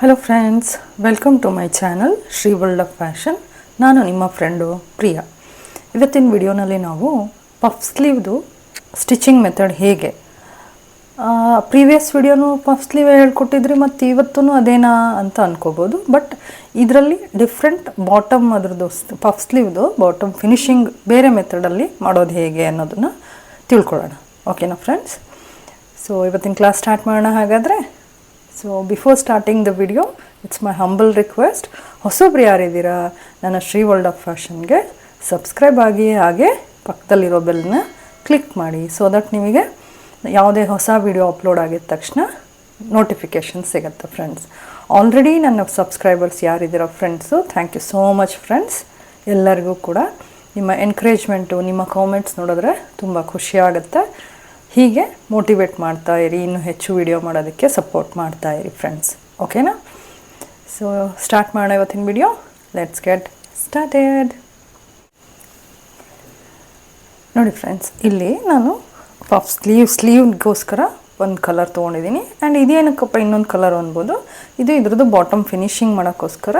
Hello friends welcome to my channel Sri world of fashion ನಾನು ನಿಮ್ಮ friend Priya. ಇವತ್ತಿನ ವಿಡಿಯೋನಲ್ಲಿ ನಾವು ಪಫ್ ಸ್ಲೀವ್ದು ಸ್ಟಿಚಿಂಗ್ ಮೆಥಡ್ ಹೇಗೆ? ಪ್ರೀವಿಯಸ್ ವಿಡಿಯೋನು ಪಫ್ ಸ್ಲೀವ್ ಹೇಳ್ಕೊಟ್ಟಿದ್ರಿ, ಮತ್ತು ಇವತ್ತೂ ಅದೇನಾ ಅಂತ ಅನ್ಕೋಬೋದು. ಬಟ್ ಇದರಲ್ಲಿ ಡಿಫ್ರೆಂಟ್ ಬಾಟಮ್ ಅದ್ರದ್ದು ಪಫ್ ಸ್ಲೀವ್ದು ಬಾಟಮ್ ಫಿನಿಶಿಂಗ್ ಬೇರೆ ಮೆಥಡಲ್ಲಿ ಮಾಡೋದು ಹೇಗೆ ಅನ್ನೋದನ್ನು ತಿಳ್ಕೊಳ್ಳೋಣ. ಓಕೆನಾ ಫ್ರೆಂಡ್ಸ್ ಸೊ ಇವತ್ತಿನ ಕ್ಲಾಸ್ ಸ್ಟಾರ್ಟ್ ಮಾಡೋಣ ಹಾಗಾದರೆ. So before starting the video it's my humble request ಹೊಸೊಬ್ರು ಯಾರಿದ್ದೀರಾ ನನ್ನ ಶ್ರೀ ವರ್ಲ್ಡ್ ಆಫ್ ಫ್ಯಾಷನ್ಗೆ ಸಬ್ಸ್ಕ್ರೈಬ್ ಆಗಿ ಹಾಗೆ ಪಕ್ಕದಲ್ಲಿರೋ ಬೆಲ್ನ ಕ್ಲಿಕ್ ಮಾಡಿ ಸೊ ದಟ್ ನಿಮಗೆ ಯಾವುದೇ ಹೊಸ ವಿಡಿಯೋ ಅಪ್ಲೋಡ್ ಆಗಿದ ತಕ್ಷಣ ನೋಟಿಫಿಕೇಷನ್ ಸಿಗುತ್ತೆ ಫ್ರೆಂಡ್ಸ್ ಆಲ್ರೆಡಿ ನನ್ನ subscribers ಯಾರಿದ್ದೀರೋ friends thank you so much friends ಎಲ್ಲರಿಗೂ ಕೂಡ ನಿಮ್ಮ ಎನ್ಕರೇಜ್ಮೆಂಟು ನಿಮ್ಮ ಕಾಮೆಂಟ್ಸ್ ನೋಡಿದ್ರೆ ತುಂಬ ಖುಷಿಯಾಗುತ್ತೆ ಹೀಗೆ ಮೋಟಿವೇಟ್ ಮಾಡ್ತಾ ಇರಿ, ಇನ್ನೂ ಹೆಚ್ಚು ವಿಡಿಯೋ ಮಾಡೋದಕ್ಕೆ ಸಪೋರ್ಟ್ ಮಾಡ್ತಾ ಇರಿ ಫ್ರೆಂಡ್ಸ್ ಓಕೆನಾ ಸೊ ಸ್ಟಾರ್ಟ್ ಮಾಡೋಣ ಇವತ್ತಿನ ವಿಡಿಯೋ ಲೆಟ್ಸ್ ಗೆಟ್ ಸ್ಟಾರ್ಟೆಡ್ ನೋಡಿ ಫ್ರೆಂಡ್ಸ್ ಇಲ್ಲಿ ನಾನು ಪಫ್ ಸ್ಲೀವ್ ಸ್ಲೀವ್ಗೋಸ್ಕರ ಒಂದು ಕಲರ್ ತೊಗೊಂಡಿದ್ದೀನಿ. ಆ್ಯಂಡ್ ಇದೇನಕ್ಕಪ್ಪ, ಇನ್ನೊಂದು ಕಲರ್ ಅನ್ಬೋದು. ಇದು ಇದ್ರದ್ದು ಬಾಟಮ್ ಫಿನಿಶಿಂಗ್ ಮಾಡೋಕ್ಕೋಸ್ಕರ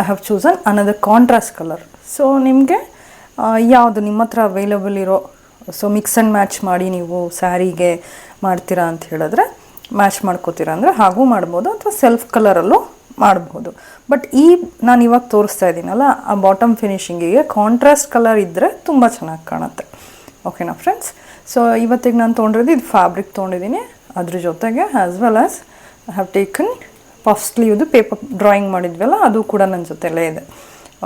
I have chosen another contrast colour so ನಿಮಗೆ ಯಾವುದು ನಿಮ್ಮ ಹತ್ರ ಅವೈಲಬಲ್ ಇರೋ ಸೊ ಮಿಕ್ಸ್ ಆ್ಯಂಡ್ ಮ್ಯಾಚ್ ಮಾಡಿ ನೀವು ಸ್ಯಾರಿಗೆ ಮಾಡ್ತೀರಾ ಅಂತ ಹೇಳಿದ್ರೆ ಮ್ಯಾಚ್ ಮಾಡ್ಕೋತೀರಾ ಅಂದರೆ ಹಾಗೂ ಮಾಡ್ಬೋದು ಅಥವಾ ಸೆಲ್ಫ್ ಕಲರಲ್ಲೂ ಮಾಡ್ಬೋದು. ಬಟ್ ಈ ನಾನು ಇವಾಗ ತೋರಿಸ್ತಾ ಇದ್ದೀನಲ್ಲ, ಆ ಬಾಟಮ್ ಫಿನಿಷಿಂಗಿಗೆ ಕಾಂಟ್ರಾಸ್ಟ್ ಕಲರ್ ಇದ್ದರೆ ತುಂಬ ಚೆನ್ನಾಗಿ ಕಾಣುತ್ತೆ. ಓಕೆನಾ ಫ್ರೆಂಡ್ಸ್ ಸೊ ಇವತ್ತಿಗೆ ನಾನು ತೊಗೊಂಡಿರೋದು ಇದು ಫ್ಯಾಬ್ರಿಕ್ ತೊಗೊಂಡಿದ್ದೀನಿ. ಅದ್ರ ಜೊತೆಗೆ as well as I have taken puff ಸ್ಲೀವ್ದು paper drawing ಮಾಡಿದ್ವಲ್ಲ, ಅದು ಕೂಡ ನನ್ನ ಜೊತೆಲೇ ಇದೆ.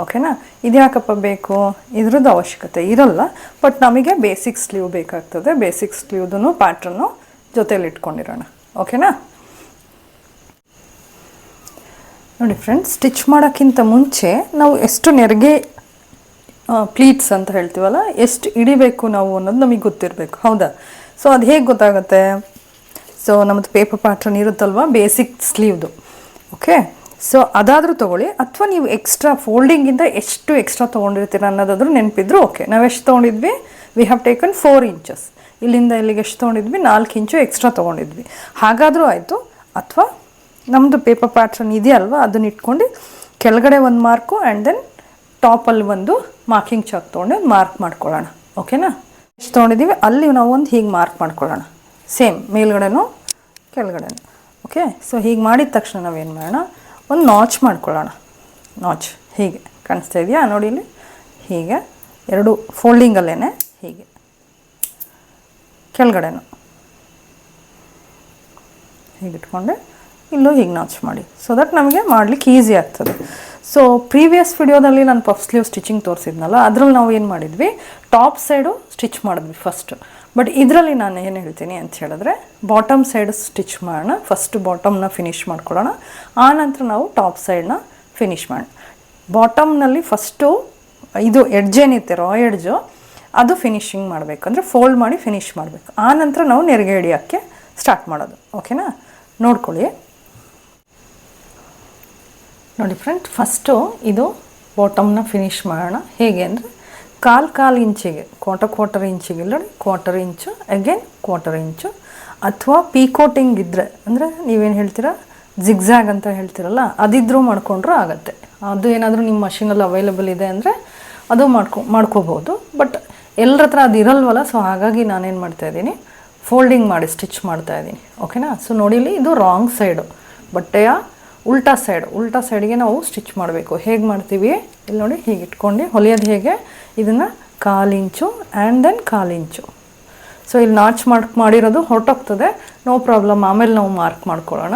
ಓಕೆನಾ ಇದು ಯಾಕಪ್ಪ ಬೇಕು? ಇದ್ರದ್ದು ಅವಶ್ಯಕತೆ ಇರಲ್ಲ ಬಟ್ ನಮಗೆ ಬೇಸಿಕ್ ಸ್ಲೀವ್ ಬೇಕಾಗ್ತದೆ. ಬೇಸಿಕ್ ಸ್ಲೀವ್ದು ಪ್ಯಾಟ್ರನ್ನು ಜೊತೇಲಿ ಇಟ್ಕೊಂಡಿರೋಣ. ಓಕೆನಾ ನೋಡಿ ಫ್ರೆಂಡ್ಸ್ ಸ್ಟಿಚ್ ಮಾಡೋಕ್ಕಿಂತ ಮುಂಚೆ ನಾವು ಎಷ್ಟು ನೆರಿಗೆ ಪ್ಲೀಟ್ಸ್ ಅಂತ ಹೇಳ್ತೀವಲ್ಲ, ಎಷ್ಟು ಇಡಿಬೇಕು ನಾವು ಅನ್ನೋದು ನಮಗೆ ಗೊತ್ತಿರಬೇಕು. ಹೌದಾ? ಸೊ ಅದು ಹೇಗೆ ಗೊತ್ತಾಗುತ್ತೆ? ಸೊ ನಮ್ಮದು ಪೇಪರ್ ಪ್ಯಾಟ್ರನ್ ಇರುತ್ತಲ್ವ? ಬೇಸಿಕ್ ಸ್ಲೀವ್ದು ಓಕೆ ಸೊ ಅದಾದರೂ ತೊಗೊಳ್ಳಿ. ಅಥವಾ ನೀವು ಎಕ್ಸ್ಟ್ರಾ ಫೋಲ್ಡಿಂಗಿಂದ ಎಷ್ಟು ಎಕ್ಸ್ಟ್ರಾ ತೊಗೊಂಡಿರ್ತೀರ ಅನ್ನೋದಾದರೂ ನೆನಪಿದ್ರು ಓಕೆ ನಾವು ಎಷ್ಟು ತೊಗೊಂಡಿದ್ವಿ? We have taken four inches ಇಲ್ಲಿಂದ ಇಲ್ಲಿಗೆ ಎಷ್ಟು ತೊಗೊಂಡಿದ್ವಿ? ನಾಲ್ಕು ಇಂಚು ಎಕ್ಸ್ಟ್ರಾ ತೊಗೊಂಡಿದ್ವಿ. ಹಾಗಾದರೂ ಆಯಿತು. ಅಥವಾ ನಮ್ಮದು ಪೇಪರ್ ಪ್ಯಾಟ್ರನ್ ಇದೆಯಲ್ವ ಅದನ್ನ ಇಟ್ಕೊಂಡು ಕೆಳಗಡೆ ಒಂದು ಮಾರ್ಕು ಆ್ಯಂಡ್ ದೆನ್ ಟಾಪಲ್ಲಿ ಒಂದು ಮಾರ್ಕಿಂಗ್ ಚಾಕ್ ತೊಗೊಂಡು ಮಾರ್ಕ್ ಮಾಡ್ಕೊಳ್ಳೋಣ. ಓಕೆನಾ ಎಷ್ಟು ತೊಗೊಂಡಿದ್ದೀವಿ? ಅಲ್ಲಿ ನಾವು ಒಂದು ಹೀಗೆ ಮಾರ್ಕ್ ಮಾಡ್ಕೊಳ್ಳೋಣ. ಸೇಮ್ ಮೇಲ್ಗಡೆನೂ ಕೆಳಗಡೆನೂ. ಓಕೆ ಸೊ ಹೀಗೆ ಮಾಡಿದ ತಕ್ಷಣ ನಾವೇನು ಮಾಡೋಣ? ಒಂದು ನಾಚ್ ಮಾಡ್ಕೊಳ್ಳೋಣ. ನಾಚ್ ಹೀಗೆ ಕಾಣಿಸ್ತಾ ಇದೆಯಾ? ನೋಡಿ ಇಲ್ಲಿ. ಹೀಗೆ. ಎರಡು ಫೋಲ್ಡಿಂಗಲ್ಲೇ ಹೀಗೆ. ಕೆಳಗಡೆನೂ. ಹೀಗೆ ಇಟ್ಕೊಂಡೆ ಇಲ್ಲೂ ಹೀಗೆ ನಾಚ್ ಮಾಡಿ. ಸೊ ದಟ್ ನಮಗೆ ಮಾಡಲಿಕ್ಕೆ ಈಸಿ ಆಗ್ತದೆ. ಸೊ ಪ್ರೀವಿಯಸ್ ವಿಡಿಯೋದಲ್ಲಿ ನಾನು ಪಫ್ ಸ್ಲೀವ್ ಸ್ಟಿಚಿಂಗ್ ತೋರಿಸಿದ್ನಲ್ಲ, ಅದರಲ್ಲಿ ನಾವು ಏನು ಮಾಡಿದ್ವಿ? ಟಾಪ್ ಸೈಡು ಸ್ಟಿಚ್ ಮಾಡಿದ್ವಿ ಫಸ್ಟ್ ಬಟ್ ಇದರಲ್ಲಿ ನಾನು ಏನು ಹೇಳ್ತೀನಿ ಅಂತ ಹೇಳಿದ್ರೆ ಬಾಟಮ್ ಸೈಡ್ ಸ್ಟಿಚ್ ಮಾಡೋಣ. ಫಸ್ಟ್ ಬಾಟಮ್ನ ಫಿನಿಷ್ ಮಾಡ್ಕೊಳ್ಳೋಣ. ಆನಂತರ ನಾವು ಟಾಪ್ ಸೈಡ್ನ ಫಿನಿಷ್ ಮಾಡೋಣ. ಬಾಟಮ್ನಲ್ಲಿ ಫಸ್ಟು ಇದು ಎಡ್ಜ್ ಏನಿರುತ್ತೆ ರಾ ಎಡ್ಜು ಅದು ಫಿನಿಶಿಂಗ್ ಮಾಡಬೇಕು. ಅಂದರೆ ಫೋಲ್ಡ್ ಮಾಡಿ ಫಿನಿಷ್ ಮಾಡಬೇಕು. ಆನಂತರ ನಾವು ನೆರಿಗೆ ಹಿಡಿಯೋಕ್ಕೆ ಸ್ಟಾರ್ಟ್ ಮಾಡೋದು. ಓಕೆನಾ ನೋಡ್ಕೊಳ್ಳಿ. ನೋಡಿ ಫ್ರೆಂಡ್ ಫಸ್ಟು ಇದು ಬಾಟಮ್ನ ಫಿನಿಷ್ ಮಾಡೋಣ. ಹೇಗೆ ಅಂದರೆ ಕಾಲು ಕಾಲು ಇಂಚಿಗೆ ಕ್ವಾಟರ್ ಕ್ವಾಟರ್ ಇಂಚಿಗೆ ನೋಡಿ quarter inch again quarter inch ಅಥವಾ ಪೀಕೋಟಿಂಗ್ ಇದ್ದರೆ ಅಂದರೆ ನೀವೇನು ಹೇಳ್ತೀರಾ? ಜಿಗ್ಝ್ಯಾಗ್ ಅಂತ ಹೇಳ್ತೀರಲ್ಲ, ಅದಿದ್ರೂ ಮಾಡ್ಕೊಂಡ್ರೂ ಆಗುತ್ತೆ. ಅದು ಏನಾದರೂ ನಿಮ್ಮ ಮಷಿನಲ್ಲಿ ಅವೈಲೇಬಲ್ ಇದೆ ಅಂದರೆ ಅದು ಮಾಡ್ಕೊ ಮಾಡ್ಕೋಬೋದು ಬಟ್ ಎಲ್ಲರ ಹತ್ರ ಅದು ಇರಲ್ವಲ್ಲ ಸೊ ಹಾಗಾಗಿ ನಾನೇನು ಮಾಡ್ತಾಯಿದ್ದೀನಿ ಫೋಲ್ಡಿಂಗ್ ಮಾಡಿ ಸ್ಟಿಚ್ ಮಾಡ್ತಾಯಿದ್ದೀನಿ ಓಕೆನಾ ಸೊ ನೋಡಿಲಿ ಇದು ರಾಂಗ್ ಸೈಡು ಬಟ್ಟೆಯ ಉಲ್ಟಾ ಸೈಡ್, ಉಲ್ಟಾ ಸೈಡ್ಗೆ ನಾವು ಸ್ಟಿಚ್ ಮಾಡಬೇಕು. ಹೇಗೆ ಮಾಡ್ತೀವಿ? ಇಲ್ಲಿ ನೋಡಿ, ಹೀಗೆ ಇಟ್ಕೊಂಡು. ಹೊಲಿಯೋದು ಹೇಗೆ? ಇದನ್ನು ಕಾಲಿಂಚು ಆ್ಯಂಡ್ ದೆನ್ ಕಾಲು ಇಂಚು. ಸೊ ಇಲ್ಲಿ ನಾಚ್ ಮಾರ್ಕ್ ಮಾಡಿರೋದು ಹೊರಟೋಗ್ತದೆ. No problem. ಆಮೇಲೆ ನಾವು ಮಾರ್ಕ್ ಮಾಡ್ಕೊಳ್ಳೋಣ.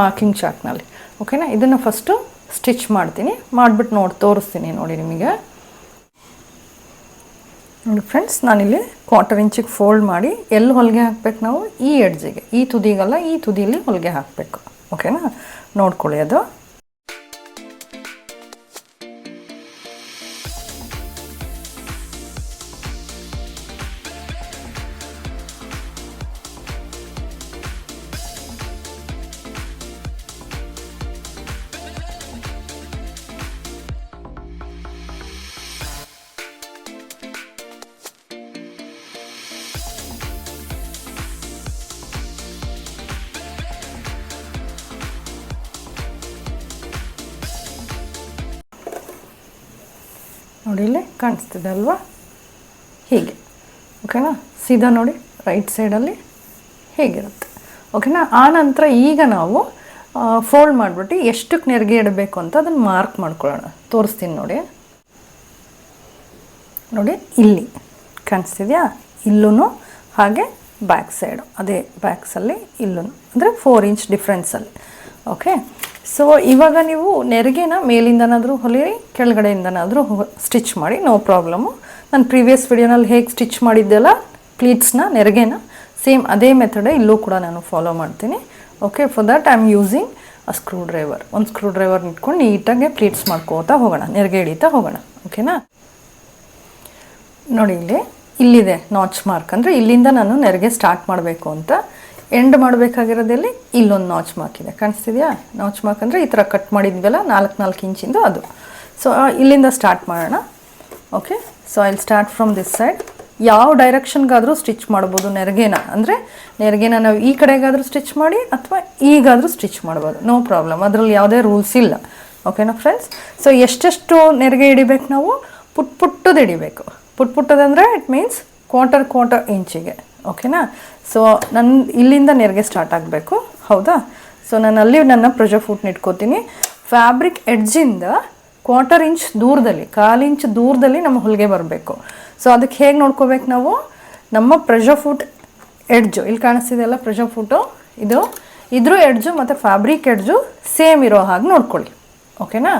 ಮಾರ್ಕಿಂಗ್ ಚಾಕ್ನಲ್ಲಿ ಓಕೆನಾ? ಇದನ್ನು ಫಸ್ಟು ಸ್ಟಿಚ್ ಮಾಡ್ತೀನಿ. ಮಾಡಿಬಿಟ್ಟು ನೋಡಿ, ತೋರಿಸ್ತೀನಿ ನೋಡಿ ನಿಮಗೆ. ನೋಡಿ ಫ್ರೆಂಡ್ಸ್, ನಾನಿಲ್ಲಿ ಕ್ವಾರ್ಟರ್ ಇಂಚಿಗೆ ಫೋಲ್ಡ್ ಮಾಡಿ ಎಲ್ಲಿ ಹೊಲಿಗೆ ಹಾಕ್ಬೇಕು ನಾವು? ಈ ಎಡ್ಜಿಗೆ ಈ ತುದಿಗಲ್ಲ, ಈ ತುದಿಯಲ್ಲಿ ಹೊಲಿಗೆ ಹಾಕಬೇಕು. ಓಕೆನಾ? ನೋಡ್ಕೊಳ್ಳಿ ಅದು. ಕಾಣಿಸ್ತಿದೆ ಅಲ್ವಾ ಹೀಗೆ ಓಕೆನಾ ಸೀದಾ ನೋಡಿ ರೈಟ್ ಸೈಡಲ್ಲಿ ಹೇಗಿರುತ್ತೆ. ಓಕೆನಾ ಆ ನಂತರ ಈಗ ನಾವು ಫೋಲ್ಡ್ ಮಾಡಿಬಿಟ್ಟು ಎಷ್ಟಕ್ಕೆ ನೆರಿಗೆ ಇಡಬೇಕು ಅಂತ ಅದನ್ನು ಮಾರ್ಕ್ ಮಾಡ್ಕೊಳ್ಳೋಣ. ತೋರಿಸ್ತೀನಿ ನೋಡಿ. ನೋಡಿ, ಇಲ್ಲಿ ಕಾಣಿಸ್ತಿದೆಯಾ? ಇಲ್ಲೂ ಹಾಗೆ ಬ್ಯಾಕ್ ಸೈಡು ಅದೇ ಬ್ಯಾಕ್ಸಲ್ಲಿ ಇಲ್ಲೂ ಅಂದರೆ ಫೋರ್ ಇಂಚ್ ಡಿಫ್ರೆನ್ಸಲ್ಲಿ ಓಕೆ ಸೊ ಇವಾಗ ನೀವು ನೆರಿಗೆನ ಮೇಲಿಂದನಾದರೂ ಹೊಲಿರಿ, ಕೆಳಗಡೆಯಿಂದನಾದರೂ ಸ್ಟಿಚ್ ಮಾಡಿ ನೋ ಪ್ರಾಬ್ಲಮ್ಮು ನಾನು ಪ್ರೀವಿಯಸ್ ವಿಡಿಯೋನಲ್ಲಿ ಹೇಗೆ ಸ್ಟಿಚ್ ಮಾಡಿದ್ದೆಲ್ಲ ಪ್ಲೀಟ್ಸ್ನ ನೆರಿಗೆನ ಸೇಮ್ ಅದೇ ಮೆಥಡೇ ಇಲ್ಲೂ ಕೂಡ ನಾನು ಫಾಲೋ ಮಾಡ್ತೀನಿ. Okay for that I am using a screwdriver ಒಂದು ಸ್ಕ್ರೂ ಡ್ರೈವರ್ ಇಟ್ಕೊಂಡು ನೀಟಾಗೆ ಪ್ಲೀಟ್ಸ್ ಮಾಡ್ಕೋತಾ ಹೋಗೋಣ, ನೆರಿಗೆ ಹಿಡಿತಾ ಹೋಗೋಣ. ಓಕೆನಾ ನೋಡಿ ಇಲ್ಲಿ, ಇಲ್ಲಿದೆ ನಾಚ್ ಮಾರ್ಕ್ ಅಂದರೆ ಇಲ್ಲಿಂದ ನಾನು ನೆರಿಗೆ ಸ್ಟಾರ್ಟ್ ಮಾಡಬೇಕು ಅಂತ ಎಂಡ್ ಮಾಡಬೇಕಾಗಿರೋದಲ್ಲಿ ಇಲ್ಲೊಂದು ನಾಚ್ ಮಾರ್ಕ್ ಇದೆ. ಕಾಣಿಸ್ತಿದೆಯಾ? ನಾಚ್ ಮಾರ್ಕ್ ಅಂದರೆ ಈ ಥರ ಕಟ್ ಮಾಡಿದ್ವಲ್ಲ, ನಾಲ್ಕು ನಾಲ್ಕು ಇಂಚಿಂದು ಅದು. ಸೊ ಇಲ್ಲಿಂದ ಸ್ಟಾರ್ಟ್ ಮಾಡೋಣ. Okay so I'll start from this side ಯಾವ ಡೈರೆಕ್ಷನ್ಗಾದರೂ ಸ್ಟಿಚ್ ಮಾಡ್ಬೋದು ನೆರಿಗೆನ. ಅಂದರೆ ನೆರಿಗೆನ ನಾವು ಈ ಕಡೆಗಾದರೂ ಸ್ಟಿಚ್ ಮಾಡಿ ಅಥವಾ ಈಗಾದರೂ ಸ್ಟಿಚ್ ಮಾಡ್ಬೋದು. ನೋ ಪ್ರಾಬ್ಲಮ್ ಅದರಲ್ಲಿ ಯಾವುದೇ ರೂಲ್ಸ್ ಇಲ್ಲ. ಓಕೆನಾ ಫ್ರೆಂಡ್ಸ್ ಸೊ ಎಷ್ಟೆಷ್ಟು ನೆರಿಗೆ ಹಿಡಿಬೇಕು ನಾವು? ಪುಟ್ ಪುಟ್ಟದು ಹಿಡಿಬೇಕು. ಪುಟ್ ಪುಟ್ಟದಂದರೆ ಇಟ್ ಮೀನ್ಸ್ ಕ್ವಾರ್ಟರ್ ಕ್ವಾರ್ಟರ್ ಇಂಚಿಗೆ ಓಕೆನಾ ಸೊ ನನ್ನ ಇಲ್ಲಿಂದ ನೆರಿಗೆ ಸ್ಟಾರ್ಟ್ ಆಗಬೇಕು. ಹೌದಾ? ಸೊ ನಾನು ಅಲ್ಲಿ ನನ್ನ ಪ್ರೆಷರ್ ಫುಟ್ನ ಇಟ್ಕೋತೀನಿ. ಫ್ಯಾಬ್ರಿಕ್ ಎಡ್ಜಿಂದ ಕ್ವಾರ್ಟರ್ ಇಂಚ್ ದೂರದಲ್ಲಿ, ಕಾಲು ಇಂಚ್ ದೂರದಲ್ಲಿ ನಮ್ಮ ಹೊಲಿಗೆ ಬರಬೇಕು. ಸೊ ಅದಕ್ಕೆ ಹೇಗೆ ನೋಡ್ಕೋಬೇಕು ನಾವು? ನಮ್ಮ ಪ್ರೆಷರ್ ಫುಟ್ ಎಡ್ಜು ಇಲ್ಲಿ ಕಾಣಿಸ್ತಿದೆಯಲ್ಲ ಪ್ರೆಷರ್ ಫುಟು ಇದು, ಇದ್ರ ಎಡ್ಜು ಮತ್ತು ಫ್ಯಾಬ್ರಿಕ್ ಎಡ್ಜು ಸೇಮ್ ಇರೋ ಹಾಗೆ ನೋಡ್ಕೊಳ್ಳಿ. ಓಕೆನಾ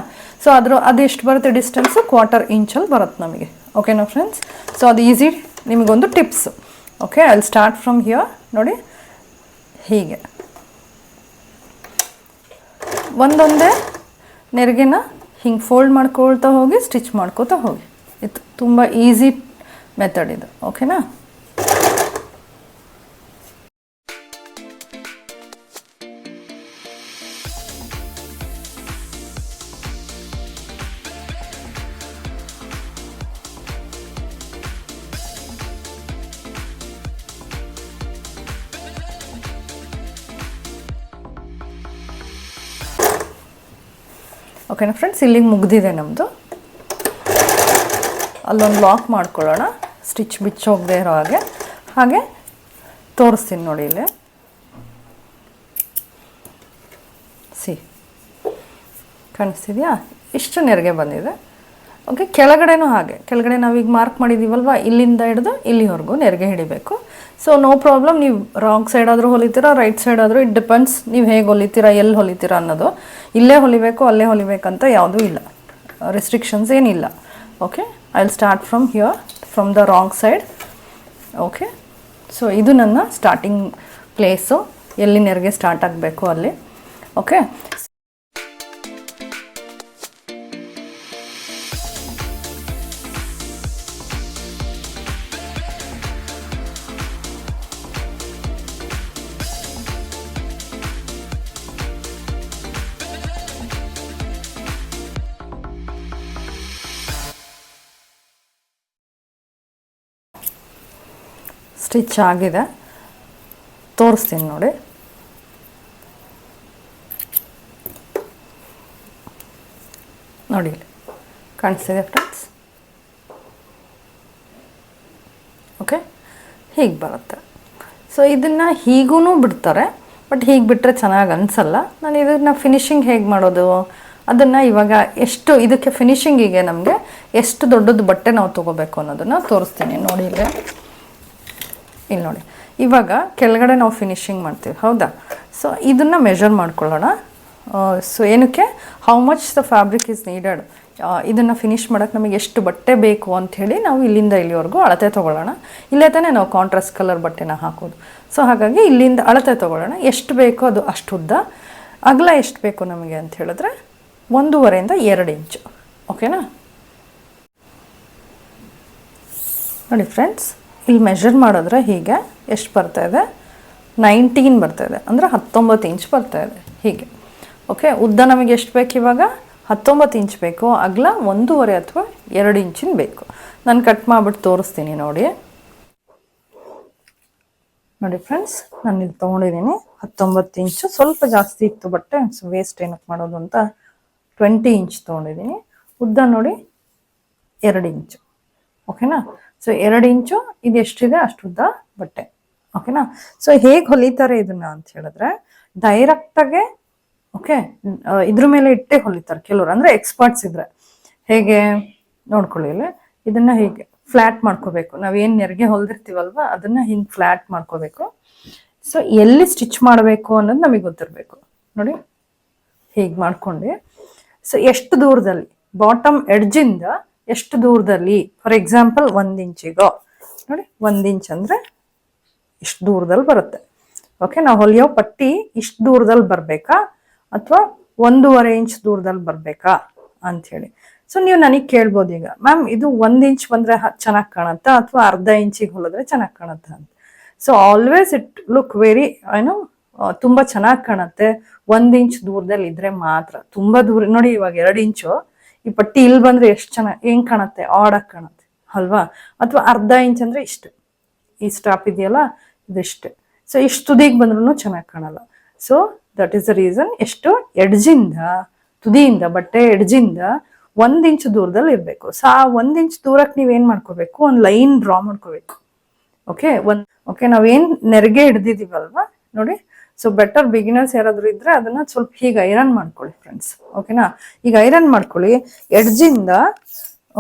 ಸೊ ಅದ್ರ ಅದೆಷ್ಟು ಬರುತ್ತೆ ಡಿಸ್ಟೆನ್ಸು ಕ್ವಾರ್ಟರ್ ಇಂಚಲ್ಲಿ ಬರುತ್ತೆ ನಮಗೆ. ಓಕೆನಾ ಫ್ರೆಂಡ್ಸ್ ಸೊ ಅದು ಈಸಿ ನಿಮಗೊಂದು ಟಿಪ್ಸ್ ಓಕೆ ಅಲ್ಲಿ ಸ್ಟಾರ್ಟ್ ಫ್ರಮ್ ಹಿಯರ್ ನೋಡಿ. ಹೀಗೆ. ಒಂದೊಂದೇ ನೆರಿಗೆನ ಹಿಂಗೆ ಫೋಲ್ಡ್ ಮಾಡ್ಕೊಳ್ತಾ ಹೋಗಿ ಸ್ಟಿಚ್ ಮಾಡ್ಕೋತಾ ಹೋಗಿ. ಇದು ತುಂಬ ಈಸಿ ಮೆಥಡ್ ಇದು. ಓಕೆನಾ ಓಕೆನಾ ಫ್ರೆಂಡ್ಸ್ ಇಲ್ಲಿಗೆ ಮುಗ್ದಿದೆ ನಮ್ಮದು ಅಲ್ಲೊಂದು ಲಾಕ್ ಮಾಡ್ಕೊಳ್ಳೋಣ. ಸ್ಟಿಚ್ ಬಿಚ್ಚೋಗದೆ ಇರೋ ಹಾಗೆ. ಹಾಗೆ ತೋರಿಸ್ತೀನಿ ನೋಡಿ ಇಲ್ಲಿ. ಸಿ ಕಾಣಿಸ್ತಿದೆಯಾ? ಇಷ್ಟು ನೆರಿಗೆ ಬಂದಿದೆ. ಓಕೆ ಕೆಳಗಡೆನೂ ಹಾಗೆ. ಕೆಳಗಡೆ ನಾವೀಗ ಮಾರ್ಕ್ ಮಾಡಿದ್ದೀವಲ್ವ ಇಲ್ಲಿಂದ ಹಿಡಿದು ಇಲ್ಲಿವರೆಗೂ ನೆರಿಗೆ ಹಿಡಿಬೇಕು. ಸೊ ನೋ ಪ್ರಾಬ್ಲಮ್ ನೀವು ರಾಂಗ್ ಸೈಡ್ ಆದರೂ ಹೊಲಿತೀರಾ ರೈಟ್ ಸೈಡ್ ಆದರೂ ಇಟ್ ಡಿಪೆಂಡ್ಸ್ ನೀವು ಹೇಗೆ ಹೊಲಿತೀರಾ ಎಲ್ಲಿ ಹೊಲಿತೀರಾ ಅನ್ನೋದು. ಇಲ್ಲೇ ಹೊಲಿಬೇಕು, ಅಲ್ಲೇ ಹೊಲಿಬೇಕಂತ ಯಾವುದೂ ಇಲ್ಲ. ರೆಸ್ಟ್ರಿಕ್ಷನ್ಸ್ ಏನಿಲ್ಲ. Okay I will start from here from the wrong side okay so ಇದು ನನ್ನ ಸ್ಟಾರ್ಟಿಂಗ್ ಪ್ಲೇಸು ಎಲ್ಲಿ ನೆರಿಗೆ ಸ್ಟಾರ್ಟ್ ಆಗಬೇಕು ಅಲ್ಲಿ. ಓಕೆ ಸ್ಟಿಚ್ ಆಗಿದೆ. ತೋರಿಸ್ತೀನಿ ನೋಡಿ. ನೋಡಿ ಕಾಣಿಸ್ತಿದೆ ಫ್ರೆಂಡ್ಸ್. ಓಕೆ, ಹೀಗೆ ಬರುತ್ತೆ. ಸೊ, ಇದನ್ನು ಹೀಗೂ ಬಿಡ್ತಾರೆ, ಬಟ್ ಹೀಗೆ ಬಿಟ್ಟರೆ ಚೆನ್ನಾಗಿ ಅನಿಸಲ್ಲ. ನಾನು ಇದನ್ನು ಫಿನಿಶಿಂಗ್ ಹೇಗೆ ಮಾಡೋದು? ಅದನ್ನು ಇವಾಗ ಎಷ್ಟು, ಇದಕ್ಕೆ ಫಿನಿಶಿಂಗಿಗೆ ನಮಗೆ ಎಷ್ಟು ದೊಡ್ಡದು ಬಟ್ಟೆ ನಾವು ತೊಗೋಬೇಕು ಅನ್ನೋದನ್ನು ತೋರಿಸ್ತೀನಿ ನೋಡಿ ಇಲ್ಲಿ. ಇಲ್ಲಿ ನೋಡಿ. ಇವಾಗ ಕೆಳಗಡೆ ನಾವು ಫಿನಿಶಿಂಗ್ ಮಾಡ್ತೀವಿ, ಹೌದಾ? ಸೊ ಇದನ್ನು ಮೆಷರ್ ಮಾಡ್ಕೊಳ್ಳೋಣ. ಸೊ ಏನಕ್ಕೆ? How much the fabric is needed ಇದನ್ನು ಫಿನಿಶ್ ಮಾಡೋಕ್ಕೆ ನಮಗೆ ಎಷ್ಟು ಬಟ್ಟೆ ಬೇಕು ಅಂಥೇಳಿ ನಾವು ಇಲ್ಲಿಂದ ಇಲ್ಲಿವರೆಗೂ ಅಳತೆ ತೊಗೊಳ್ಳೋಣ. ಇಲ್ಲೇ ತಾನೇ ನಾವು ಕಾಂಟ್ರಾಸ್ಟ್ ಕಲರ್ ಬಟ್ಟೆನ ಹಾಕೋದು. ಸೊ ಹಾಗಾಗಿ ಇಲ್ಲಿಂದ ಅಳತೆ ತೊಗೊಳ್ಳೋಣ. ಎಷ್ಟು ಬೇಕೋ ಅದು ಅಷ್ಟು ಉದ್ದ. ಅಗಲ ಎಷ್ಟು ಬೇಕು ನಮಗೆ ಅಂತ ಹೇಳಿದ್ರೆ ಒಂದೂವರೆಯಿಂದ ಎರಡು ಇಂಚು. ಓಕೆನಾ ನೋಡಿ ಫ್ರೆಂಡ್ಸ್ ಇಲ್ಲಿ ಮೆಷರ್ ಮಾಡಿದ್ರೆ ಹೀಗೆ ಎಷ್ಟು ಬರ್ತಾ ಇದೆ? ನೈನ್ಟೀನ್ ಬರ್ತಾ ಇದೆ. ಅಂದರೆ ಹತ್ತೊಂಬತ್ತು ಇಂಚ್ ಬರ್ತಾ ಇದೆ. ಹೀಗೆ. ಓಕೆ ಉದ್ದ ನಮಗೆ ಎಷ್ಟು ಬೇಕು ಇವಾಗ? ಹತ್ತೊಂಬತ್ತು ಇಂಚ್ ಬೇಕು. ಅಗಲ ಒಂದೂವರೆ ಅಥವಾ ಎರಡು ಇಂಚಿನ ಬೇಕು. ನಾನು ಕಟ್ ಮಾಡಿಬಿಟ್ಟು ತೋರಿಸ್ತೀನಿ ನೋಡಿ. ನೋಡಿ ಫ್ರೆಂಡ್ಸ್ ನಾನು ಇಲ್ಲಿ ತೊಗೊಂಡಿದ್ದೀನಿ ಹತ್ತೊಂಬತ್ತು ಇಂಚು ಸ್ವಲ್ಪ ಜಾಸ್ತಿ ಇತ್ತು ಬಟ್ಟೆ ವೇಸ್ಟ್ ಏನಕ್ಕೆ ಮಾಡೋದು ಅಂತ ಟ್ವೆಂಟಿ ಇಂಚ್ ತೊಗೊಂಡಿದ್ದೀನಿ ಉದ್ದ ನೋಡಿ ಎರಡು ಇಂಚು ಓಕೆನಾ ಸೊ ಎರಡು ಇಂಚು, ಇದು ಎಷ್ಟಿದೆ, ಅಷ್ಟುದ್ದ ಬಟ್ಟೆ. ಓಕೆನಾ ಸೊ ಹೇಗೆ ಹೊಲಿತಾರೆ ಇದನ್ನ ಅಂತ ಹೇಳಿದ್ರೆ ಡೈರೆಕ್ಟಾಗೆ ಓಕೆ ಇದ್ರ ಮೇಲೆ ಇಟ್ಟೆ ಹೊಲಿತಾರೆ ಕೆಲವರು. ಅಂದ್ರೆ ಎಕ್ಸ್ಪರ್ಟ್ಸ್ ಇದ್ರೆ. ಹೇಗೆ? ನೋಡ್ಕೊಳ್ಳಿ ಇದನ್ನ ಹೀಗೆ ಫ್ಲಾಟ್ ಮಾಡ್ಕೋಬೇಕು. ನಾವೇನು ನೆರಿಗೆ ಹೊಲ್ದಿರ್ತೀವಲ್ವ, ಅದನ್ನ ಹಿಂಗೆ ಫ್ಲಾಟ್ ಮಾಡ್ಕೋಬೇಕು. ಸೊ ಎಲ್ಲಿ ಸ್ಟಿಚ್ ಮಾಡಬೇಕು ಅನ್ನೋದು ನಮಗೆ ಗೊತ್ತಿರಬೇಕು. ನೋಡಿ, ಹೀಗೆ ಮಾಡ್ಕೊಂಡು. ಸೊ ಎಷ್ಟು ದೂರದಲ್ಲಿ? ಬಾಟಮ್ ಎಡ್ಜಿಂದ ಎಷ್ಟು ದೂರದಲ್ಲಿ? ಫಾರ್ ಎಕ್ಸಾಂಪಲ್ ಒಂದು ಇಂಚಿಗೋ ನೋಡಿ, ಒಂದು ಇಂಚ್ ಅಂದರೆ ಇಷ್ಟು ದೂರದಲ್ಲಿ ಬರುತ್ತೆ. ಓಕೆ ನಾವು ಹೊಲಿಯೋ ಪಟ್ಟಿ ಇಷ್ಟು ದೂರದಲ್ಲಿ ಬರಬೇಕಾ? ಅಥವಾ ಒಂದೂವರೆ ಇಂಚ್ ದೂರದಲ್ಲಿ ಬರಬೇಕಾ? ಅಂಥೇಳಿ ಸೊ ನೀವು ನನಗೆ ಕೇಳ್ಬೋದು ಈಗ. ಮ್ಯಾಮ್ ಇದು ಒಂದು ಇಂಚ್ ಬಂದರೆ ಚೆನ್ನಾಗಿ ಕಾಣುತ್ತಾ? ಅಥವಾ ಅರ್ಧ ಇಂಚಿಗೆ ಹೊಲಿದ್ರೆ ಚೆನ್ನಾಗಿ ಕಾಣುತ್ತಾ ಅಂತ. So always it look very ಏನು ತುಂಬ ಚೆನ್ನಾಗಿ ಕಾಣುತ್ತೆ. ಒಂದು ಇಂಚ್ ದೂರದಲ್ಲಿ ಇದ್ರೆ ಮಾತ್ರ. ತುಂಬಾ ದೂರ, ನೋಡಿ ಇವಾಗ ಎರಡು ಇಂಚು ಈ ಪಟ್ಟಿ ಇಲ್ಲಿ ಬಂದ್ರೆ ಎಷ್ಟು ಚೆನ್ನಾಗಿ ಹೆಂಗ್ ಕಾಣುತ್ತೆ? ಆಡಾಗಿ ಕಾಣುತ್ತೆ, ಅಲ್ವಾ? ಅಥವಾ ಅರ್ಧ ಇಂಚ್ ಅಂದ್ರೆ ಇಷ್ಟು. ಈ ಸ್ಟಾಪ್ ಇದೆಯಲ್ಲ, ಇದಿಷ್ಟು. ಸೊ ಇಷ್ಟು ತುದಿಗೆ ಬಂದ್ರೂ ಚೆನ್ನಾಗಿ ಕಾಣಲ್ಲ. So that is the reason ಎಷ್ಟು ಎಡ್ಜಿಂದ ತುದಿಯಿಂದ, ಬಟ್ಟೆ ಎಡ್ಜಿಂದ ಒಂದ್ ಇಂಚ್ ದೂರದಲ್ಲಿ ಇರಬೇಕು. ಸೊ ಆ ಒಂದ್ ಇಂಚ್ ದೂರಕ್ಕೆ ನೀವೇನ್ ಮಾಡ್ಕೋಬೇಕು? ಒಂದು ಲೈನ್ ಡ್ರಾ ಮಾಡ್ಕೋಬೇಕು. ಓಕೆ ಒಂದ್ ಓಕೆ ನಾವೇನ್ ನೆರಿಗೆ ಹಿಡ್ದಿದೀವಲ್ವಾ? ನೋಡಿ ಸೊ ಬೆಟರ್ ಬಿಗಿನರ್ಸ್ ಯಾರಾದರೂ ಇದ್ರೆ ಅದನ್ನ ಸ್ವಲ್ಪ ಹೀಗೆ ಐರನ್ ಮಾಡ್ಕೊಳ್ಳಿ ಫ್ರೆಂಡ್ಸ್ ಓಕೆನಾ ಈಗ ಐರನ್ ಮಾಡ್ಕೊಳ್ಳಿ ಎಡ್ಜಿಂದ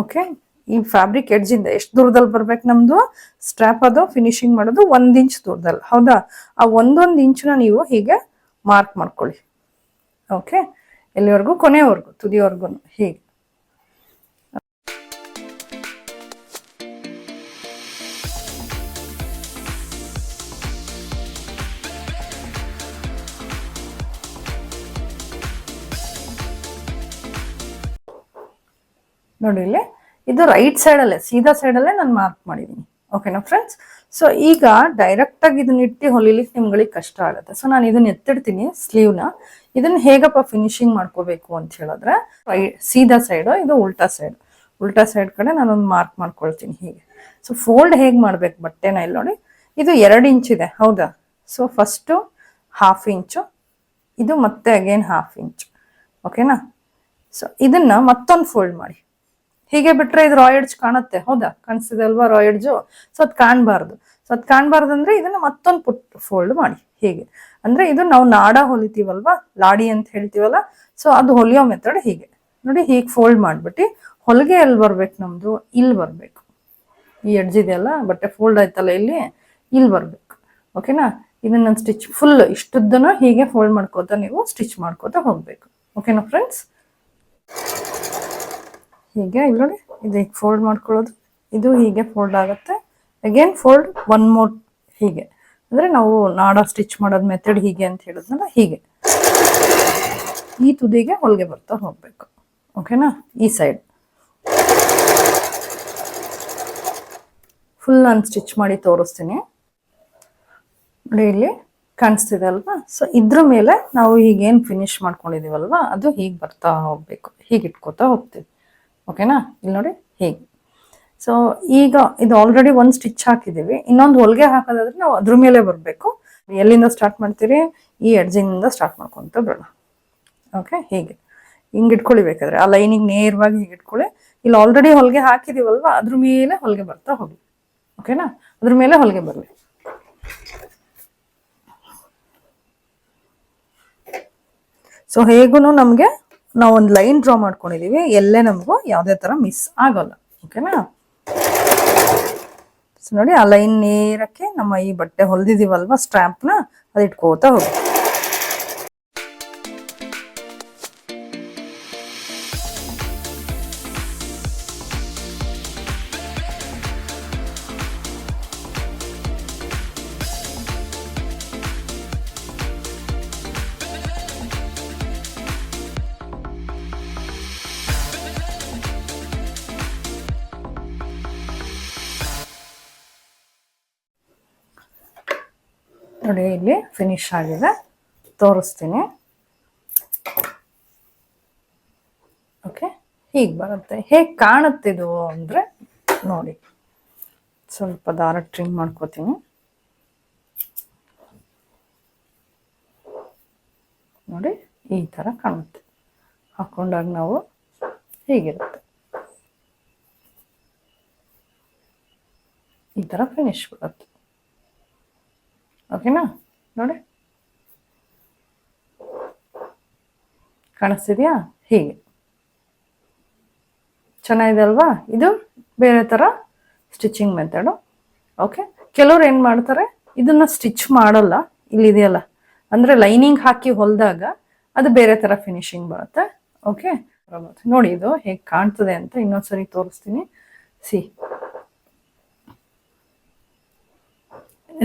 ಓಕೆ ಈ ಫ್ಯಾಬ್ರಿಕ್ ಎಡ್ಜಿಂದ ಎಷ್ಟು ದೂರದಲ್ಲಿ ಬರ್ಬೇಕು ನಮ್ದು? ಸ್ಟ್ರಾಪ್ ಅದು ಫಿನಿಶಿಂಗ್ ಮಾಡೋದು ಒಂದ್ ಇಂಚ್ ದೂರದಲ್ಲಿ ಹೌದಾ? ಆ ಒಂದೊಂದು ಇಂಚನ್ನ ನೀವು ಹೀಗೆ ಮಾರ್ಕ್ ಮಾಡ್ಕೊಳ್ಳಿ ಓಕೆ ಎಲ್ಲಿವರೆಗೂ? ಕೊನೆವರೆಗೂ, ತುದಿವರೆಗೂ, ಹೀಗೆ. ನೋಡಿ ಇಲ್ಲಿ. ಇದು ರೈಟ್ ಸೈಡಲ್ಲೇ ಸೀದಾ ಸೈಡಲ್ಲೇ ನಾನು ಮಾರ್ಕ್ ಮಾಡಿದ್ದೀನಿ ಓಕೆನಾ ಫ್ರೆಂಡ್ಸ್ ಸೊ ಈಗ ಡೈರೆಕ್ಟ್ ಆಗಿ ಇದನ್ನ ಇಟ್ಟು ಹೊಲಿಲಿಕ್ಕೆ ನಿಮ್ಗಳಿಗೆ ಕಷ್ಟ ಆಗುತ್ತೆ. ಸೊ ನಾನು ಇದನ್ನ ಎತ್ತಿಡ್ತೀನಿ ಸ್ಲೀವ್ನ ಇದನ್ನ ಹೇಗಪ್ಪ ಫಿನಿಶಿಂಗ್ ಮಾಡ್ಕೋಬೇಕು ಅಂತ ಹೇಳಿದ್ರೆ ಸೀದಾ ಸೈಡು ಇದು ಉಲ್ಟಾ ಸೈಡ್ ಉಲ್ಟಾ ಸೈಡ್ ಕಡೆ ನಾನೊಂದು ಮಾರ್ಕ್ ಮಾಡ್ಕೊಳ್ತೀನಿ ಹೀಗೆ. ಸೊ ಫೋಲ್ಡ್ ಹೇಗೆ ಮಾಡ್ಬೇಕು ಬಟ್ಟೆನ ಇಲ್ಲಿ ನೋಡಿ. ಇದು ಎರಡು ಇಂಚ್ ಇದೆ, ಹೌದಾ? ಸೊ ಫಸ್ಟು ಹಾಫ್ ಇಂಚು ಇದು ಮತ್ತೆ ಅಗೇನ್ ಹಾಫ್ ಇಂಚ್ ಓಕೆನಾ ಸೊ ಇದನ್ನ ಮತ್ತೊಂದು ಫೋಲ್ಡ್ ಮಾಡಿ. ಹೀಗೆ ಬಿಟ್ರೆ ಇದು ರಾಯಡ್ಜ್ ಕಾಣುತ್ತೆ. ಹೌದಾ? ಕಾಣಿಸ್ತಿದೆ ಅಲ್ವಾ ರಾಯಡ್ಜು ಸೊ ಅದು ಕಾಣಬಾರ್ದು. ಸೊ ಅದು ಕಾಣಬಾರ್ದು ಅಂದ್ರೆ ಇದನ್ನ ಮತ್ತೊಂದು ಪುಟ್ ಫೋಲ್ಡ್ ಮಾಡಿ. ಹೀಗೆ. ಅಂದ್ರೆ ಇದು ನಾವು ನಾಡ ಹೊಲಿತೀವಲ್ವಾ? ಲಾಡಿ ಅಂತ ಹೇಳ್ತೀವಲ್ಲ? ಸೊ ಅದು ಹೊಲಿಯೋ ಮೆಥಡ್ ಹೀಗೆ. ನೋಡಿ, ಹೀಗೆ ಫೋಲ್ಡ್ ಮಾಡ್ಬಿಟ್ಟು ಹೊಲಿಗೆ ಎಲ್ಲಿ ಬರ್ಬೇಕು ನಮ್ದು? ಇಲ್ಲಿ ಬರ್ಬೇಕು. ಈ ಎಡ್ಜ್ ಇದೆಯಲ್ಲ ಬಟ್ಟೆ ಫೋಲ್ಡ್ ಆಯ್ತಲ್ಲ ಇಲ್ಲಿ ಇಲ್ಲಿ ಬರ್ಬೇಕು. ಓಕೆನಾ ಇದನ್ನ ಸ್ಟಿಚ್ ಫುಲ್ ಇಷ್ಟದ್ದನ್ನು ಹೀಗೆ ಫೋಲ್ಡ್ ಮಾಡ್ಕೋತಾ ನೀವು ಸ್ಟಿಚ್ ಮಾಡ್ಕೋತಾ ಹೋಗ್ಬೇಕು. ಓಕೆನಾ ಫ್ರೆಂಡ್ಸ್ ಹೀಗೆ ಇಲ್ಲಿ ನೋಡಿ ಇದು ಹೀಗೆ ಫೋಲ್ಡ್ ಮಾಡ್ಕೊಳ್ಳೋದು. ಇದು ಹೀಗೆ ಫೋಲ್ಡ್ ಆಗುತ್ತೆ. ಅಗೇನ್ ಫೋಲ್ಡ್ ಒನ್ ಮೋರ್ ಹೀಗೆ. ಅಂದರೆ ನಾವು ನಾಡ ಸ್ಟಿಚ್ ಮಾಡೋದು ಮೆಥಡ್ ಹೀಗೆ ಅಂತ ಹೇಳಿದ್ನಲ್ಲ, ಹೀಗೆ. ಈ ತುದಿಗೆ ಹೊಲಿಗೆ ಬರ್ತಾ ಹೋಗಬೇಕು. ಓಕೆನಾ ಈ ಸೈಡ್ ಫುಲ್ ನಾನು ಸ್ಟಿಚ್ ಮಾಡಿ ತೋರಿಸ್ತೀನಿ. ನೋಡಿ ಇಲ್ಲಿ ಕಾಣಿಸ್ತಿದೆ ಅಲ್ವಾ? ಸೊ ಇದ್ರ ಮೇಲೆ ನಾವು ಹೀಗೇನು ಫಿನಿಶ್ ಮಾಡ್ಕೊಂಡಿದೀವಲ್ವಾ? ಅದು ಹೀಗೆ ಬರ್ತಾ ಹೋಗಬೇಕು. ಹೀಗೆ ಇಟ್ಕೋತಾ ಹೋಗ್ತೀವಿ. ಓಕೆನಾ ಇಲ್ಲಿ ನೋಡಿ, ಹೀಗೆ. ಸೊ ಈಗ ಇದು ಆಲ್ರೆಡಿ ಒಂದು ಸ್ಟಿಚ್ ಹಾಕಿದ್ದೀವಿ. ಇನ್ನೊಂದು ಹೊಲಿಗೆ ಹಾಕೋದಾದ್ರೆ ನಾವು ಅದ್ರ ಮೇಲೆ ಬರಬೇಕು. ಎಲ್ಲಿಂದ ಸ್ಟಾರ್ಟ್ ಮಾಡ್ತೀರಿ? ಈ ಎಡ್ಜಿಂದ ಸ್ಟಾರ್ಟ್ ಮಾಡ್ಕೊತ ಬರೋಣ. ಓಕೆ ಹೀಗೆ. ಹಿಂಗೆ ಇಟ್ಕೊಳ್ಳಿ ಬೇಕಾದ್ರೆ. ಆ ಲೈನಿಗೆ ನೇರವಾಗಿ ಹೀಗೆ ಇಟ್ಕೊಳ್ಳಿ. ಇಲ್ಲಿ ಆಲ್ರೆಡಿ ಹೊಲಿಗೆ ಹಾಕಿದೀವಲ್ವ? ಅದ್ರ ಮೇಲೆ ಹೊಲಿಗೆ ಬರ್ತಾ ಹೋಗಿ. ಓಕೆನಾ ಅದ್ರ ಮೇಲೆ ಹೊಲಿಗೆ ಬರಲಿ. ಸೊ ಹೇಗೂ ನಮಗೆ ನಾವು ಒಂದು ಲೈನ್ ಡ್ರಾ ಮಾಡ್ಕೊಂಡಿದೀವಿ, ಎಲ್ಲೇ ನಮಗೂ ಯಾವುದೇ ಥರ ಮಿಸ್ ಆಗೋಲ್ಲ. ಓಕೆನಾ ನೋಡಿ, ಆ ಲೈನ್ ನೇರಕ್ಕೆ ನಮ್ಮ ಈ ಬಟ್ಟೆ ಹೊಲ್ದಿದೀವಲ್ವಾ ಸ್ಟ್ಯಾಂಪ್ನ ಅದು ಇಟ್ಕೋತಾ ಹೋಗಿ. ನೋಡಿ ಇಲ್ಲಿ ಫಿನಿಶ್ ಆಗಿದೆ. ತೋರಿಸ್ತೀನಿ. ಓಕೆ ಹೀಗೆ ಬರುತ್ತೆ. ಹೇಗೆ ಕಾಣುತ್ತಿದು ಅಂದರೆ ನೋಡಿ. ಸ್ವಲ್ಪ ದಾರ ಟ್ರಿಮ್ ಮಾಡ್ಕೋತೀನಿ. ನೋಡಿ, ಈ ಥರ ಕಾಣುತ್ತೆ. ಹಾಕೊಂಡಾಗ ನಾವು ಹೀಗಿರುತ್ತೆ. ಈ ಥರ ಫಿನಿಶ್ ಬರುತ್ತೆ. ಓಕೆನಾ ನೋಡಿ. ಕಾಣಿಸ್ತಿದೆಯಾ? ಹೀಗೆ. ಚೆನ್ನಾಗಿದೆ ಅಲ್ವಾ? ಇದು ಬೇರೆ ಥರ ಸ್ಟಿಚಿಂಗ್ ಮೆಥಡು ಓಕೆ ಕೆಲವ್ರು ಏನು ಮಾಡ್ತಾರೆ? ಇದನ್ನು ಸ್ಟಿಚ್ ಮಾಡಲ್ಲ. ಇಲ್ಲಿದೆಯಲ್ಲ ಅಂದರೆ ಲೈನಿಂಗ್ ಹಾಕಿ ಹೊಲಿದಾಗ ಅದು ಬೇರೆ ಥರ ಫಿನಿಶಿಂಗ್ ಬರುತ್ತೆ. ಓಕೆ ನೋಡಿ, ಇದು ಹೇಗೆ ಕಾಣ್ತದೆ ಅಂತ ಇನ್ನೊಂದ್ಸರಿ ತೋರಿಸ್ತೀನಿ. See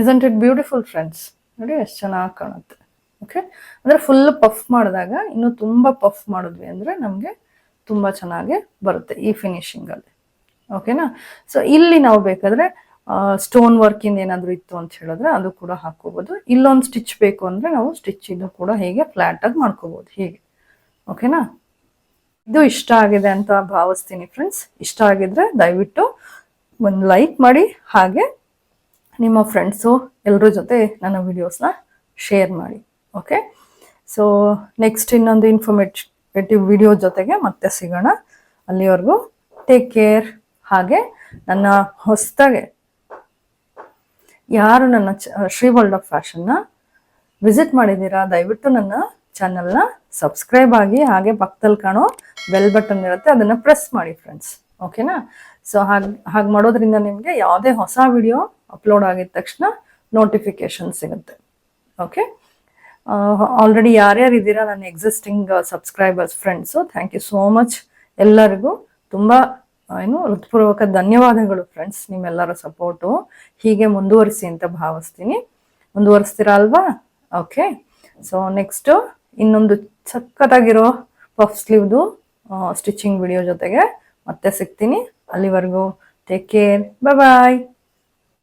isn't it beautiful friends ನೋಡಿ ಎಷ್ಟು ಚೆನ್ನಾಗಿ ಕಾಣುತ್ತೆ. ಓಕೆ ಅಂದರೆ ಫುಲ್ ಪಫ್ ಮಾಡಿದಾಗ ಇನ್ನೂ ತುಂಬ ಪಫ್ ಮಾಡಿದ್ವಿ ಅಂದರೆ ನಮಗೆ ತುಂಬ ಚೆನ್ನಾಗಿ ಬರುತ್ತೆ ಈ ಫಿನಿಶಿಂಗಲ್ಲಿ ಓಕೆನಾ ಸೊ ಇಲ್ಲಿ ನಾವು ಬೇಕಾದರೆ ಸ್ಟೋನ್ ವರ್ಕಿಂದ ಏನಾದರೂ ಇತ್ತು ಅಂತ ಹೇಳಿದ್ರೆ ಅದು ಕೂಡ ಹಾಕೋಬೋದು ಇಲ್ಲೊಂದು ಸ್ಟಿಚ್ ಬೇಕು ಅಂದರೆ ನಾವು ಸ್ಟಿಚ್ ಇದು ಕೂಡ ಹೇಗೆ ಫ್ಲ್ಯಾಟಾಗಿ ಮಾಡ್ಕೋಬೋದು, ಹೀಗೆ. ಓಕೆನಾ ಇದು ಇಷ್ಟ ಆಗಿದೆ ಅಂತ ಭಾವಿಸ್ತೀನಿ ಫ್ರೆಂಡ್ಸ್ ಇಷ್ಟ ಆಗಿದ್ರೆ ದಯವಿಟ್ಟು ಒಂದು ಲೈಕ್ ಮಾಡಿ, ಹಾಗೆ ನಿಮ್ಮ ಫ್ರೆಂಡ್ಸು ಎಲ್ಲರ ಜೊತೆ ನನ್ನ ವಿಡಿಯೋಸ್ನ ಶೇರ್ ಮಾಡಿ ಓಕೆ ಸೊ ನೆಕ್ಸ್ಟ್ ಇನ್ನೊಂದು ಇನ್ಫಾರ್ಮೇಟಿವ್ ವಿಡಿಯೋ ಜೊತೆಗೆ ಮತ್ತೆ ಸಿಗೋಣ. ಅಲ್ಲಿವರೆಗೂ ಟೇಕ್ ಕೇರ್ ಹಾಗೆ ನನ್ನ ಹೊಸದಾಗೆ ಯಾರು ನನ್ನ ಶ್ರೀ ವರ್ಲ್ಡ್ ಆಫ್ ಫ್ಯಾಷನ್ನ ವಿಸಿಟ್ ಮಾಡಿದ್ದೀರಾ, ದಯವಿಟ್ಟು ನನ್ನ ಚಾನಲ್ನ ಸಬ್ಸ್ಕ್ರೈಬ್ ಆಗಿ, ಹಾಗೆ ಪಕ್ಕದಲ್ಲಿ ಕಾಣೋ ಬೆಲ್ ಬಟನ್ ಇರುತ್ತೆ, ಅದನ್ನು ಪ್ರೆಸ್ ಮಾಡಿ ಫ್ರೆಂಡ್ಸ್ ಓಕೆನಾ ಸೊ ಹಾಗೆ ಹಾಗೆ ಮಾಡೋದ್ರಿಂದ ನಿಮಗೆ ಯಾವುದೇ ಹೊಸ ವಿಡಿಯೋ ಅಪ್ಲೋಡ್ ಆಗಿದ ತಕ್ಷಣ ನೋಟಿಫಿಕೇಶನ್ ಸಿಗುತ್ತೆ. ಓಕೆ ಆಲ್ರೆಡಿ ಯಾರ್ಯಾರು ಇದ್ದೀರಾ ನನ್ನ existing subscribers friends thank you so much ಎಲ್ಲರಿಗೂ ತುಂಬ ಏನು ಹೃತ್ಪೂರ್ವಕ ಧನ್ಯವಾದಗಳು ಫ್ರೆಂಡ್ಸ್ ನಿಮ್ಮೆಲ್ಲರ ಸಪೋರ್ಟು ಹೀಗೆ ಮುಂದುವರಿಸಿ ಅಂತ ಭಾವಿಸ್ತೀನಿ. ಮುಂದುವರಿಸ್ತೀರಾ ಅಲ್ವಾ? ಓಕೆ ಸೊ ನೆಕ್ಸ್ಟು ಇನ್ನೊಂದು ಸಖತ್ತಾಗಿರೋ ಪಫ್ ಸ್ಲೀವ್ದು ಸ್ಟಿಚಿಂಗ್ ವಿಡಿಯೋ ಜೊತೆಗೆ ಮತ್ತೆ ಸಿಗ್ತೀನಿ. ಅಲ್ಲಿವರೆಗೂ ಟೇಕ್ ಕೇರ್ ಬಾಯ್